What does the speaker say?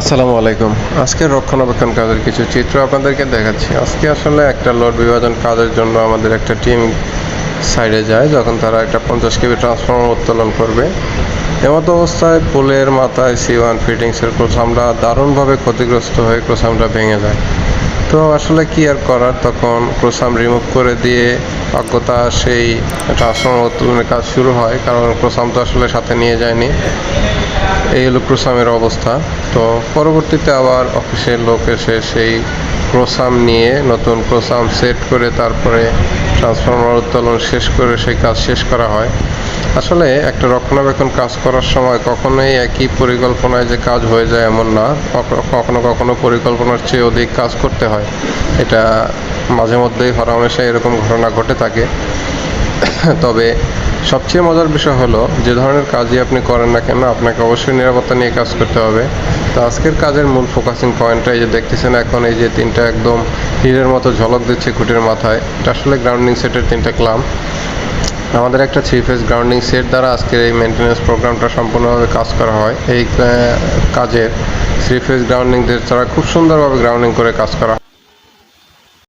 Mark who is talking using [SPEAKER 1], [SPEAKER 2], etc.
[SPEAKER 1] আসসালামু আলাইকুম। আজকে রক্ষণাবেক্ষণ কাজের কিছু চিত্র আপনাদেরকে দেখাচ্ছি। আজকে আসলে একটা লোড বিভাজন কাজের জন্য আমাদের একটা টিম সাইডে যায়, যখন তারা একটা পঞ্চাশ কেবি ট্রান্সফর্মার উত্তোলন করবে। এমতো অবস্থায় পোলের মাথায় সি ওয়ান ফিটিংসের ক্রোসামটা দারুণভাবে ক্ষতিগ্রস্ত হয়ে ক্রোসামটা ভেঙে যায়। তো আসলে কি আর করার? তখন ক্রোসাম রিমুভ করে দিয়ে অজ্ঞতা সেই ট্রান্সফর্মার উত্তোলনের কাজ শুরু হয়, কারণ ক্রোসাম তো আসলে সাথে নিয়ে যায়নি। এই হলো ক্রোসামের অবস্থা। তো পরবর্তীতে আবার অফিসের লোক এসে সেই ক্রোসাম নিয়ে নতুন ক্রোসাম সেট করে তারপরে ট্রান্সফর্মার উত্তোলন শেষ করে সেই কাজ শেষ করা হয়। আসলে একটা রক্ষণাবেক্ষণ কাজ করার সময় কখনোই একই পরিকল্পনায় যে কাজ হয়ে যায় এমন না। কখ- কখনো কখনো পরিকল্পনার চেয়ে অধিক কাজ করতে হয়। এটা মাঝে মধ্যেই হরহামেশা এরকম ঘটনা ঘটে থাকে। তবে সবচেয়ে মজার বিষয় হলো, যে ধরনের কাজই আপনি করেন না কেন, আপনাকে অবশ্যই নিরাপত্তা নিয়ে কাজ করতে হবে। তো আজকের কাজের মূল ফোকাসিং পয়েন্টটা এই যে দেখতেছেন, এখন এই যে তিনটা একদম হিরের মতো ঝলক দিচ্ছে খুঁটির মাথায়, এটা আসলে গ্রাউন্ডিং সেটের তিনটা ক্লাম। আমাদের একটা থ্রি ফেজ গ্রাউন্ডিং সেট দ্বারা আজকের এই মেনটেন্যান্স প্রোগ্রামটা সম্পূর্ণভাবে কাজ করা হয়। এই কাজের থ্রি ফেজ গ্রাউন্ডিং ছাড়া খুব সুন্দরভাবে গ্রাউন্ডিং করে কাজ করা হয়।